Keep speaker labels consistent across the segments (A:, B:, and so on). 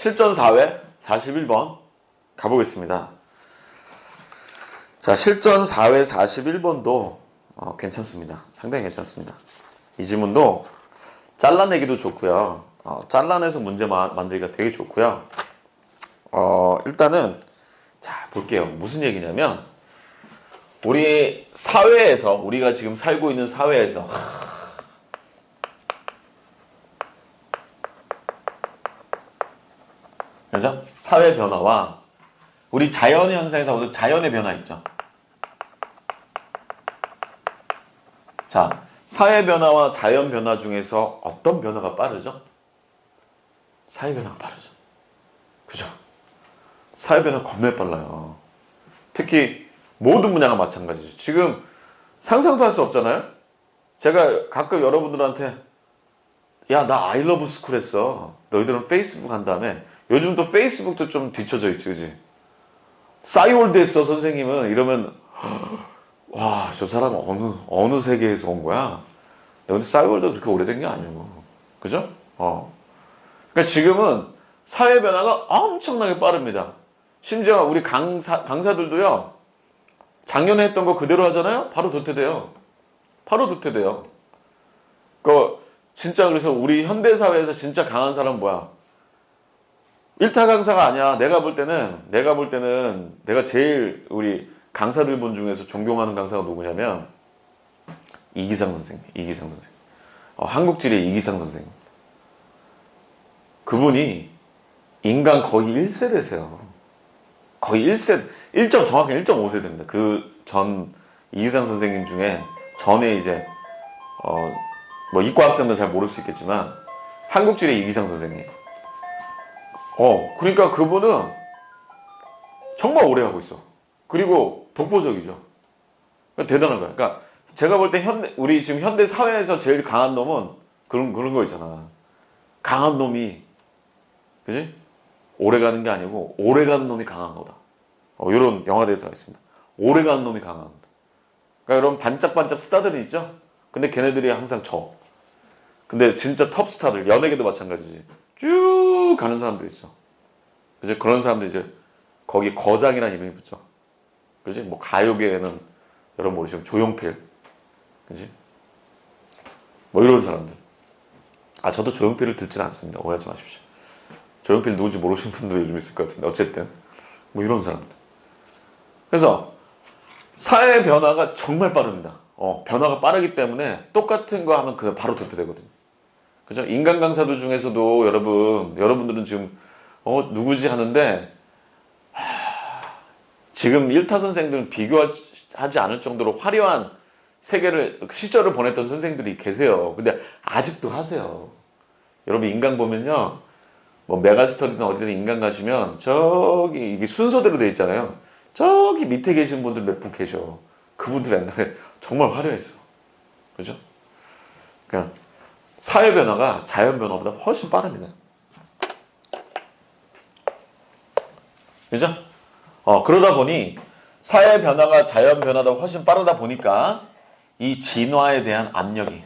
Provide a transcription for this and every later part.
A: 실전 4회 41번 가보겠습니다. 자, 실전 4회 41번도 어, 괜찮습니다. 상당히 괜찮습니다. 이 지문도 잘라내기도 좋고요. 어, 잘라내서 문제 마- 만들기가 되게 좋고요. 어, 일단은 자 볼게요. 무슨 얘기냐면 우리 사회에서 우리가 지금 살고 있는 사회에서 그죠? 사회 변화와 우리 자연 현상에서 모두 자연의 변화 있죠. 자, 사회 변화와 자연 변화 중에서 어떤 변화가 빠르죠? 사회 변화가 빠르죠. 그죠? 사회 변화 겁나 빨라요. 특히 모든 분야가 마찬가지죠. 지금 상상도 할 수 없잖아요? 제가 가끔 여러분들한테 야, 나 아이러브 스쿨 했어. 너희들은 페이스북 한 다음에 요즘 또 페이스북도 좀 뒤쳐져 있지, 그지? 싸이월드 했어, 선생님은. 이러면, 와, 저 사람 어느, 어느 세계에서 온 거야? 근데 싸이월드 그렇게 오래된 게 아니고. 그죠? 어. 그러니까 지금은 사회 변화가 엄청나게 빠릅니다. 심지어 우리 강사, 강사들도요, 작년에 했던 거 그대로 하잖아요? 바로 도태돼요. 바로 도태돼요. 그, 진짜 그래서 우리 현대사회에서 진짜 강한 사람은 뭐야? 일타 강사가 아니야. 내가 볼 때는, 내가 볼 때는, 내가 제일 우리 강사들 분 중에서 존경하는 강사가 누구냐면, 이기상 선생님, 이기상 선생님. 어, 한국지리 이기상 선생님. 그분이 인간 거의 1세대세요. 거의 1세, 1점, 정확히 1.5세대입니다. 그 전 이기상 선생님 중에 전에 이제, 어, 뭐 이과 학생도 잘 모를 수 있겠지만, 한국지리 이기상 선생님. 어, 그러니까 그분은 정말 오래 하고 있어. 그리고 독보적이죠. 그러니까 대단한 거야. 그러니까 제가 볼 때 현대, 우리 지금 현대 사회에서 제일 강한 놈은 그런, 그런 거 있잖아. 강한 놈이, 그지? 오래 가는 게 아니고, 오래 가는 놈이 강한 거다. 어, 이런 영화 대사가 있습니다. 오래 가는 놈이 강한 거다. 그러니까 여러분 반짝반짝 스타들이 있죠? 근데 걔네들이 항상 져. 근데 진짜 톱 스타들, 연예계도 마찬가지지. 쭉 가는 사람도 있어. 그지? 그런 사람들 이제 거기 거장이라는 이름이 붙죠. 그지? 뭐 가요계에는 여러분 모르시면 조용필. 그지? 뭐 이런 사람들. 아, 저도 조용필을 듣지는 않습니다. 오해하지 마십시오. 조용필 누군지 모르시는 분도 요즘 있을 것 같은데. 어쨌든. 뭐 이런 사람들. 그래서 사회 변화가 정말 빠릅니다. 어, 변화가 빠르기 때문에 똑같은 거 하면 그냥 바로 도태되거든요. 그죠? 인간 강사들 중에서도 여러분, 여러분들은 지금, 어, 누구지 하는데, 하, 지금 1타 선생들은 비교하지 않을 정도로 화려한 세계를, 시절을 보냈던 선생들이 계세요. 근데 아직도 하세요. 여러분, 인강 보면요. 뭐, 메가스터디나 어디든 인강 가시면, 저기, 이게 순서대로 돼 있잖아요. 저기 밑에 계신 분들 몇 분 계셔. 그분들 옛날에 정말 화려했어. 그죠? 그러니까, 사회 변화가 자연 변화보다 훨씬 빠릅니다. 그죠? 어, 그러다 보니 사회 변화가 자연 변화보다 훨씬 빠르다 보니까 이 진화에 대한 압력이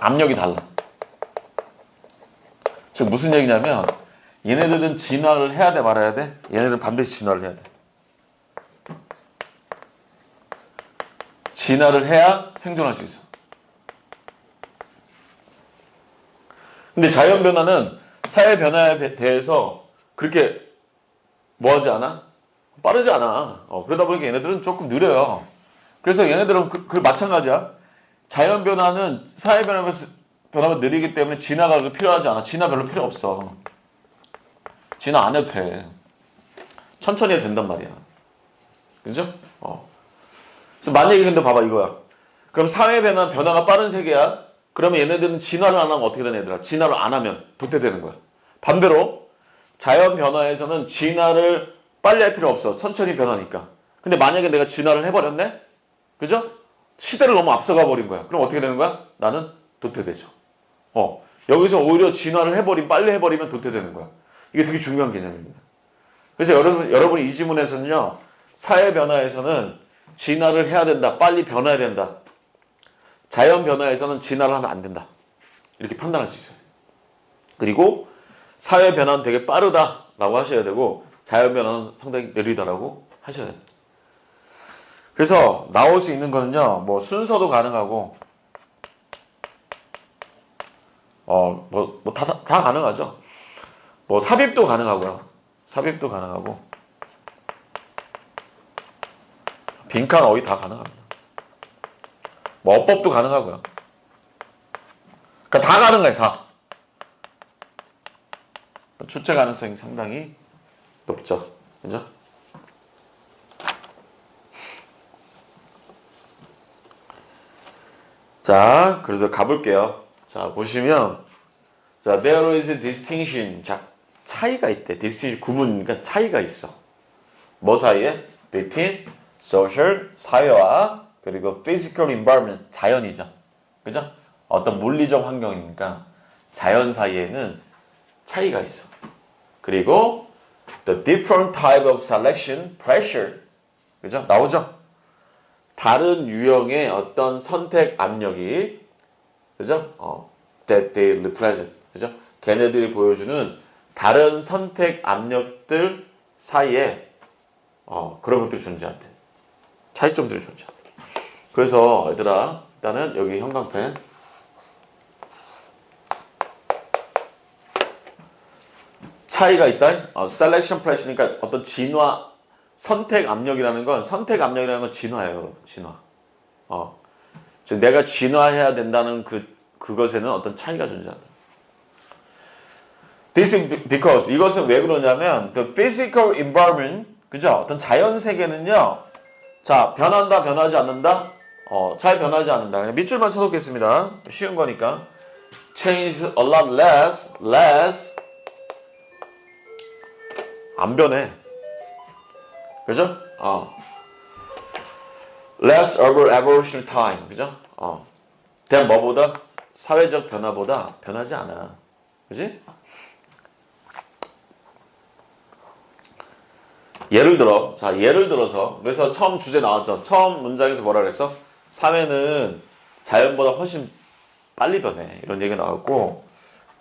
A: 압력이 달라. 즉 무슨 얘기냐면 얘네들은 진화를 해야 돼 말아야 돼? 얘네들은 반드시 진화를 해야 돼. 진화를 해야 생존할 수 있어. 근데 자연 변화는 사회 변화에 대- 대해서 그렇게 뭐 하지 않아? 빠르지 않아. 어, 그러다 보니까 얘네들은 조금 느려요. 그래서 얘네들은 그, 그 마찬가지야. 자연 변화는 사회 변화가, 변화가 느리기 때문에 진화가 필요하지 않아. 진화 별로 필요 없어. 진화 안 해도 돼. 천천히 해도 된단 말이야. 그죠? 어. 만약에 근데 봐봐 이거야. 그럼 사회 변화 변화가 빠른 세계야. 그러면 얘네들은 진화를 안 하면 어떻게 되는 애들아? 진화를 안 하면 도태되는 거야. 반대로 자연 변화에서는 진화를 빨리 할 필요 없어. 천천히 변하니까. 근데 만약에 내가 진화를 해버렸네? 그죠? 시대를 너무 앞서가 버린 거야. 그럼 어떻게 되는 거야? 나는 도태되죠. 어. 여기서 오히려 진화를 해버린, 빨리 해버리면 도태되는 거야. 이게 되게 중요한 개념입니다. 그래서 여러분, 여러분이 이 지문에서는요, 사회 변화에서는 진화를 해야 된다. 빨리 변화해야 된다. 자연 변화에서는 진화를 하면 안 된다. 이렇게 판단할 수 있어요. 그리고 사회 변화는 되게 빠르다라고 하셔야 되고 자연 변화는 상당히 느리다라고 하셔야 됩니다. 그래서 나올 수 있는 거는요, 뭐 순서도 가능하고, 어, 뭐, 뭐 다, 다 가능하죠. 뭐 삽입도 가능하고요. 삽입도 가능하고, 빈칸 어휘 다 가능합니다. 뭐 어법도 가능하고요. 그러니까 다 가능해요, 다. 출제 가능성이 상당히 높죠. 그죠? 자, 그래서 가볼게요. 자, 보시면, 자, there is a distinction. 자, 차이가 있대. distinction 구분이니까 차이가 있어. 뭐 사이에? between social, 사회와, 그리고 physical environment, 자연이죠. 그죠? 어떤 물리적 환경이니까 자연 사이에는 차이가 있어. 그리고 the different type of selection, pressure. 그죠? 나오죠? 다른 유형의 어떤 선택 압력이 그죠? 어, that they represent. 그죠? 걔네들이 보여주는 다른 선택 압력들 사이에 어, 그런 것들이 존재한대. 차이점들이 존재한대. 그래서 얘들아 일단은 여기 형광펜 차이가 있다. 어, 셀렉션 프레시니까 어떤 진화 선택 압력이라는 건 선택 압력이라는 건 진화예요, 여러분. 진화. 어. 즉 내가 진화해야 된다는 그 그것에는 어떤 차이가 존재한다. This is because 이것은 왜 그러냐면 the physical environment 그죠? 어떤 자연 세계는요. 자, 변한다, 변하지 않는다. 어, 잘 변하지 않는다. 그냥 밑줄만 쳐놓겠습니다. 쉬운 거니까. Change a lot less, less 안 변해. 그죠? 어. less over evolution time. 그죠? 어. 대 뭐보다? 사회적 변화보다 변하지 않아. 그지? 예를 들어, 자, 예를 들어서, 그래서 처음 주제 나왔죠. 처음 문장에서 뭐라 그랬어? 사회는 자연보다 훨씬 빨리 변해. 이런 얘기가 나왔고,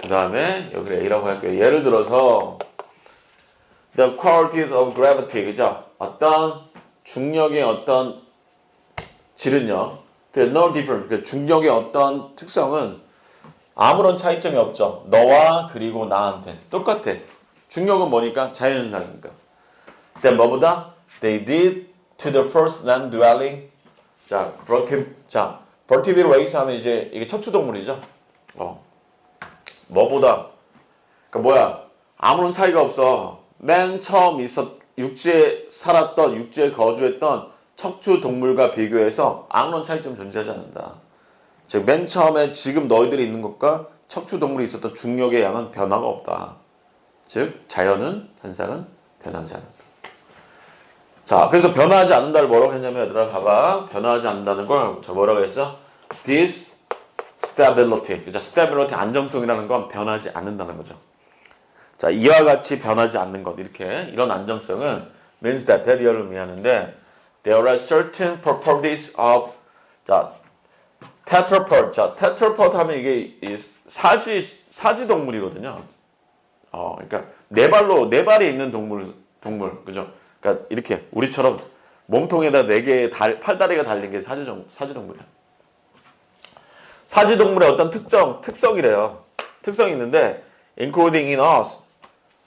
A: 그 다음에 여기를 A라고 할게요. 예를 들어서, the qualities of gravity, 그죠? 어떤 중력의 어떤 질은요, the no different, 그 중력의 어떤 특성은 아무런 차이점이 없죠. 너와 그리고 나한테 똑같아. 중력은 뭐니까? 자연현상이니까. Then 뭐보다? They did to the first land dwelling. 자, vertib, 자, vertebrate 하면 이제 이게 척추동물이죠. 어. 뭐보다? 그러니까 뭐야? 아무런 차이가 없어. 맨 처음 있었 육지에 살았던 육지에 거주했던 척추 동물과 비교해서 아무런 차이점 존재하지 않는다. 즉 맨 처음에 지금 너희들이 있는 것과 척추 동물이 있었던 중력의 양은 변화가 없다. 즉 자연은 현상은 변하지 않는다. 자, 그래서 변화하지 않는다를 뭐라고 했냐면 얘들아 봐봐. 변화하지 않는다는 걸저 뭐라고 했어? This stability. 그죠? stability 안정성이라는 건 변하지 않는다는 거죠. 자, 이와 같이 변하지 않는 것 이렇게 이런 안정성은 means that 대리어를 의미하는데 there are certain properties of 자 tetrapod 자 tetrapod 하면 이게 이 사지 사지 동물이거든요. 어, 그러니까 네 발로 네 발이 있는 동물 동물 그죠? 그러니까 이렇게 우리처럼 몸통에다 네 개의 달, 팔다리가 달린 게 사지 동 사지 동물이야. 사지 동물의 어떤 특정 특성이래요. 특성이 있는데 including in us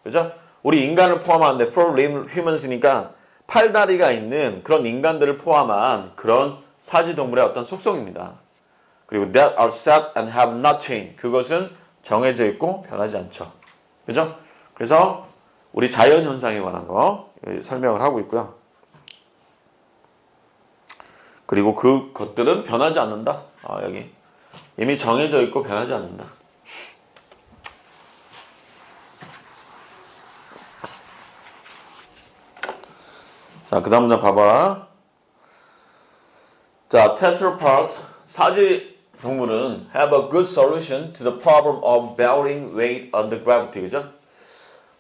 A: 그죠? 우리 인간을 포함하는데 for humans니까 팔다리가 있는 그런 인간들을 포함한 그런 사지동물의 어떤 속성입니다. 그리고 that are set and have not changed. 그것은 정해져 있고 변하지 않죠. 그죠? 그래서 우리 자연 현상에 관한 거 설명을 하고 있고요. 그리고 그 것들은 변하지 않는다. 아, 여기 이미 정해져 있고 변하지 않는다. 자, 그 다음 문장 봐봐. 자, tetrapods, 사지 동물은 have a good solution to the problem of bearing weight under gravity. 그죠?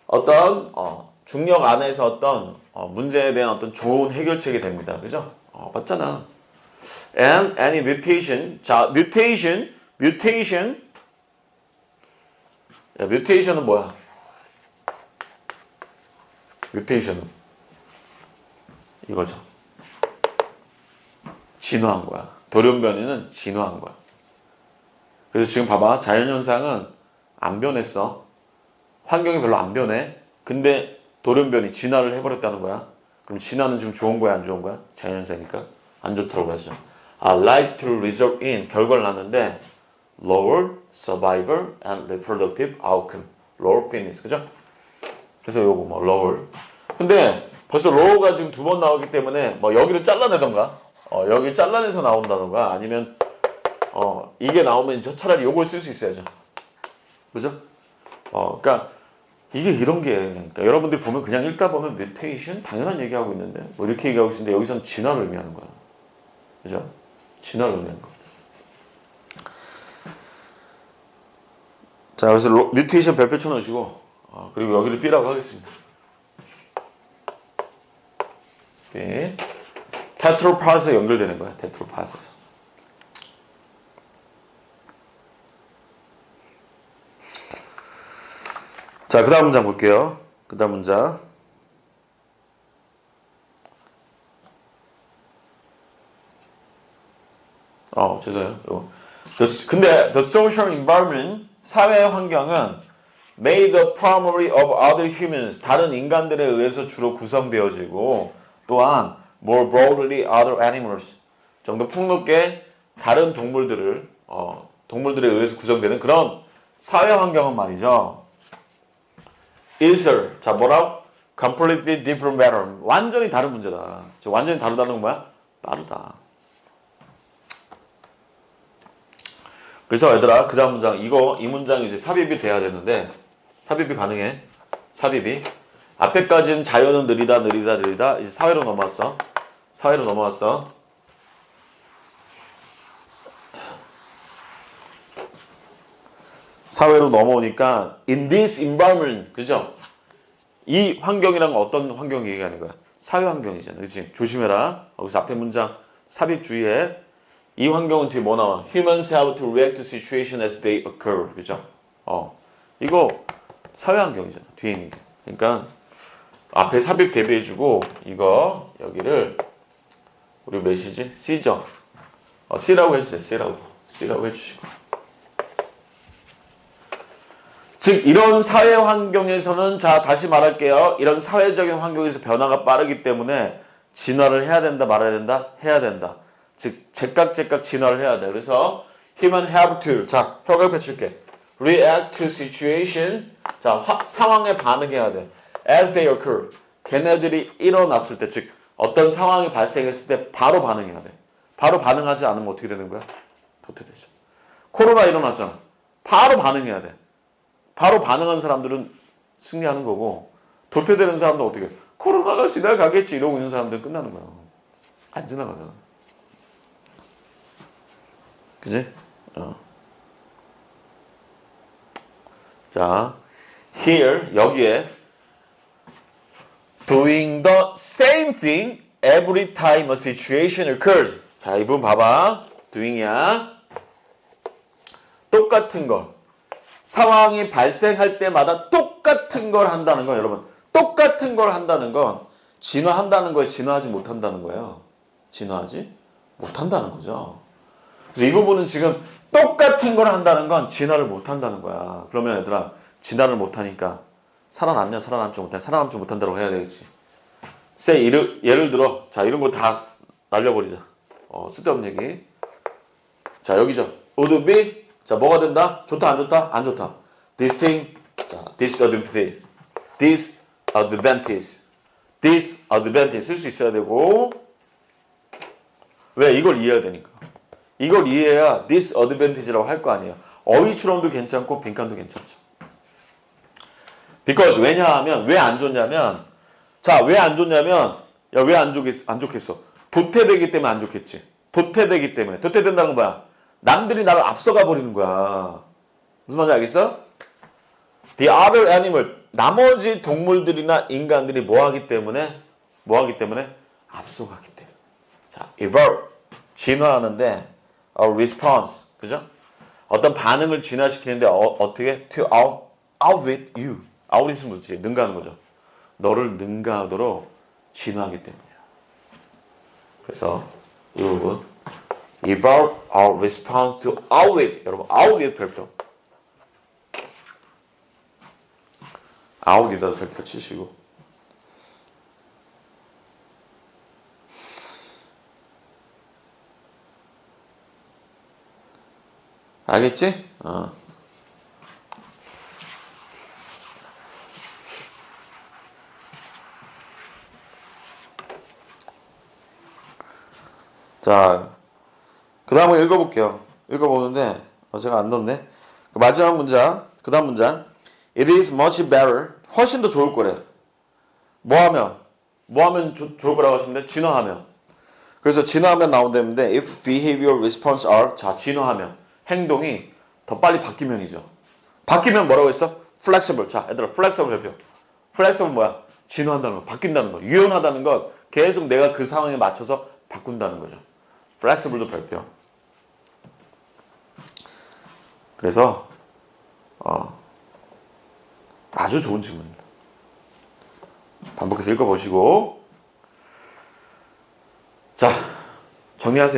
A: 어떤, 어, 중력 안에서 어떤, 어, 문제에 대한 어떤 좋은 해결책이 됩니다. 그죠? 어, 맞잖아. And any mutation. 자, mutation, mutation. 야, 뮤테이션은 뭐야? 뮤테이션은 이거죠. 진화한 거야. 돌연변이는 진화한 거야. 그래서 지금 봐봐. 자연현상은 안 변했어. 환경이 별로 안 변해. 근데 돌연변이 진화를 해버렸다는 거야. 그럼 진화는 지금 좋은 거야, 안 좋은 거야? 자연현상이니까 안 좋다고 하죠. 아, like to result in 결과를 낳는데 lower survival and reproductive outcome, lower fitness, 그죠? 그래서 요거 뭐 lower. 근데 벌써 lower가 지금 두 번 나오기 때문에 뭐 여기를 잘라내던가, 어, 여기 잘라내서 나온다던가 아니면 어, 이게 나오면 저 차라리 요걸 쓸 수 있어야죠. 그죠? 어, 그러니까 이게 이런 게 그러니까 여러분들이 보면 그냥 읽다 보면 뮤테이션 당연한 얘기하고 있는데 뭐 이렇게 얘기하고 있는데 여기서는 진화를 의미하는 거야. 그죠? 진화를 의미하는 거. 자, 그래서 로, 뮤테이션 별표 쳐놓으시고 어, 그리고 여기를 B라고 하겠습니다. B. 테트로파스 연결되는 거야. 테트로파스. 자, 그 다음 문장 볼게요. 그 다음 문장. 어, 죄송해요. 이거. The- 근데 the social environment, 사회 환경은 made up primarily of other humans, 다른 인간들에 의해서 주로 구성되어지고 또한 more broadly other animals, 좀더 폭넓게 다른 동물들을 어, 동물들에 의해서 구성되는 그런 사회 환경은 말이죠. Is 자 뭐라고? completely different matter. 완전히 다른 문제다. 저 완전히 다르다는 건 뭐야? 다르다. 그래서 얘들아 그 다음 문장 이거 이 문장이 이제 삽입이 돼야 되는데 삽입이 가능해 삽입이 앞에까지는 자연은 느리다 느리다 느리다 이제 사회로 넘어왔어 사회로 넘어왔어 사회로 넘어오니까 in this environment 그죠 이 환경이란 건 어떤 환경 얘기하는 거야 사회 환경이잖아 그치 조심해라 여기서 앞에 문장 삽입 주의해 이 환경은 뒤에 뭐 나와? Humans have to react to situation as they occur. 그죠? 어. 이거 사회 환경이잖아. 뒤에 있는 게. 그러니까 앞에 삽입 대비해 주고 이거 여기를 우리 몇이지? C죠? 어, C라고 해주세요. C라고. C라고 해주시고. 즉 이런 사회 환경에서는 자 다시 말할게요. 이런 사회적인 환경에서 변화가 빠르기 때문에 진화를 해야 된다 말아야 된다 해야 된다. 즉 제깍제깍 진화를 해야 돼. 그래서 human have to 자 혀를 펼칠게. react to situation 자 화- 상황에 반응해야 돼. as they occur 걔네들이 일어났을 때 즉 어떤 상황이 발생했을 때 바로 반응해야 돼. 바로 반응하지 않으면 어떻게 되는 거야? 도태되죠. 코로나 일어났잖아. 바로 반응해야 돼. 바로 반응한 사람들은 승리하는 거고 도태되는 사람들 은 어떻게 해? 코로나가 지나가겠지 이러고 있는 사람들은 끝나는 거야. 안 지나가잖아. 그지? 어. 자, here 여기에 doing the same thing every time a situation occurs. 자, 이분 봐봐. doing이야. 똑같은 걸. 상황이 발생할 때마다 똑같은 걸 한다는 건 여러분 똑같은 걸 한다는 건 진화한다는 거에 진화하지 못한다는 거예요. 진화하지 못한다는 거죠. 그래서 이 부분은 지금 똑같은 걸 한다는 건 진화를 못한다는 거야. 그러면 얘들아 진화를 못하니까 살아남냐 살아남지 못해 살아남지 못한다고 해야 되겠지. 세 예를, 예를 들어 자 이런 거 다 날려버리자. 어, 쓸데없는 얘기. 자 여기죠. be 자 뭐가 된다? 좋다 안 좋다? 안 좋다. This thing 자 disadvantage disadvantage disadvantage 쓸 수 있어야 되고 왜 이걸 이해해야 되니까. 이걸 이해해야 disadvantage라고 할 거 아니에요. 어휘 추론도 괜찮고 빈칸도 괜찮죠. because 왜냐하면 왜 안 좋냐면 자 왜 안 좋냐면 야 왜 안 좋겠 안 좋겠어? 도태되기 때문에 안 좋겠지. 도태되기 때문에 도태된다는 건 뭐야? 남들이 나를 앞서가 버리는 거야. 무슨 말인지 알겠어? The other animal 나머지 동물들이나 인간들이 뭐 하기 때문에 뭐 하기 때문에 앞서가기 때문에 자 evolve 진화하는데 a response 그죠? 어떤 반응을 진화시키는데 어, 떻게 to out outwit you. outwit은 무슨 뜻이에요? 능가하는 거죠. 너를 능가하도록 진화하기 때문이야. 그래서 이 부분 evolve our response to outwit. 여러분 outwit 별표. out이다 별표 치시고 알겠지? 어. 자, 그 다음을 읽어볼게요. 읽어보는데, 어, 제가 안 넣었네. 그 마지막 문장, 그 다음 문장. It is much better. 훨씬 더 좋을 거래. 뭐 하면? 뭐 하면 조- 좋을 거라고 하시는데, 진화하면. 그래서 진화하면 나온다는데, if behavior response are, 자, 진화하면. 행동이 더 빨리 바뀌면이죠. 바뀌면 뭐라고 했어? flexible. 자, 얘들아, flexible 별표. flexible 뭐야? 진화한다는 거, 바뀐다는 거, 유연하다는 것, 계속 내가 그 상황에 맞춰서 바꾼다는 거죠. flexible도 별표. 그래서 어, 아주 좋은 질문입니다. 반복해서 읽어보시고 자 정리하세요.